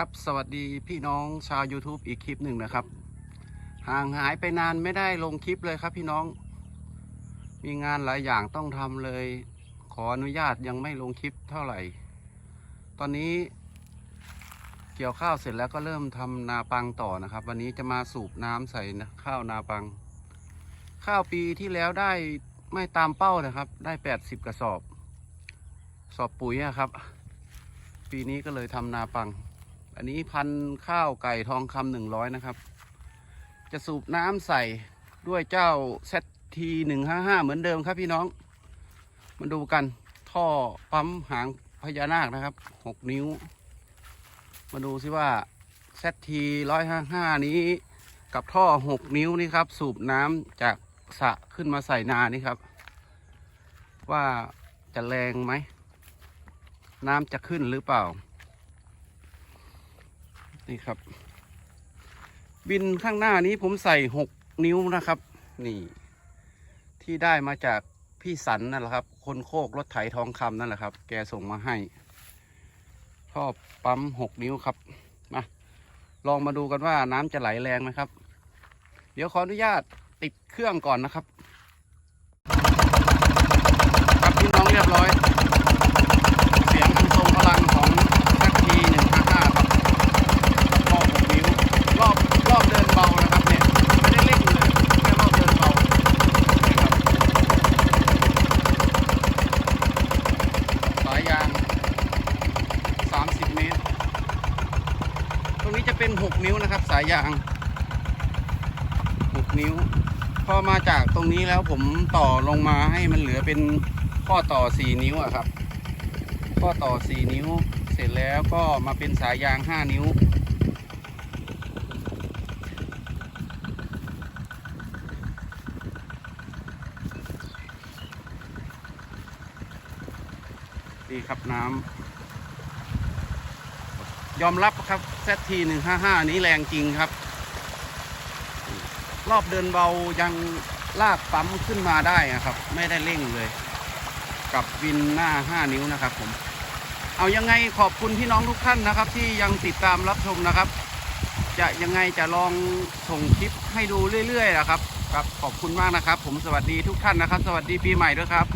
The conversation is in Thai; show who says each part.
Speaker 1: ครับสวัสดีพี่น้องชาว YouTube อีกคลิปหนึ่งนะครับ ห่างหายไปนานไม่ได้ลงคลิปเลยครับพี่น้อง มีงานหลายอย่างต้องทำเลย ขออนุญาตยังไม่ลงคลิปเท่าไหร่ ตอนนี้ เกี่ยวข้าวเสร็จแล้วก็เริ่มทำนาปังต่อนะครับ วันนี้จะมาสูบน้ำใส่นะข้าวนาปัง ข้าวปีที่แล้วได้ไม่ตามเป้านะครับ ได้80กระสอบ สอบปุ๋ยอะครับ ปีนี้ก็เลยทำนาปัง อันนี้พันข้าวไก่ทองคำหนึ่งร้อยนะครับ จะสูบน้ำใส่ด้วยเจ้าเซตทีหนึ่งห้าห้าเหมือนเดิมครับพี่น้อง มาดูกันท่อปั๊มหางพญานาคนะครับหกนิ้ว มาดูซิว่าเซตทีร้อยห้าห้านี้กับท่อหกนิ้วนี่ครับ สูบน้ำจากสระขึ้นมาใส่นานี่ครับ ว่าจะแรงไหม น้ำจะขึ้นหรือเปล่า นี่ครับ บินข้างหน้านี้ผมใส่หกนิ้วนะครับ นี่ ที่ได้มาจากพี่สันนั่นแหละครับ คนโคกรถไถทองคำนั่นแหละครับ แกส่งมาให้ท่อปั๊มหกนิ้วครับมาลองมาดูกันว่าน้ำจะไหลแรงไหมครับ เดี๋ยวขออนุญาตติดเครื่องก่อนนะครับครับพี่น้องเรียบร้อย เสียงอันทรงพลังของทักทีหนึ่งห้าห้าครับรอบหกนิ้ว รอบรอบเดินเบานะครับเนี่ย ไม่ได้เร่งเลย แค่รอบเดินเบานะครับสายยาง 30 เมตร ตรงนี้ จะเป็น 6 นิ้วนะครับ สายยาง 6 นิ้ว พอมาจากตรงนี้แล้วผมต่อลงมาให้มันเหลือเป็นข้อต่อ 4 นิ้วอะครับ ข้อต่อ 4 นิ้ว เสร็จแล้วก็มาเป็นสายยาง 5 นิ้ว ดีครับน้ำ ยอมรับครับเซตทีหนึ่งห้าห้านี้แรงจริงครับ รอบเดินเบายังลากปั๊มขึ้นมาได้อะครับ ไม่ได้เร่งเลย กับวินหน้า 5 นิ้วนะครับผม เอายังไงขอบคุณพี่น้องทุกท่านนะครับ ที่ยังติดตามรับชมนะครับ จะยังไงจะลองส่งคลิปให้ดูเรื่อยๆนะครับครับขอบคุณมากนะครับ ผมสวัสดีทุกท่านนะครับ สวัสดีปีใหม่ด้วยครับ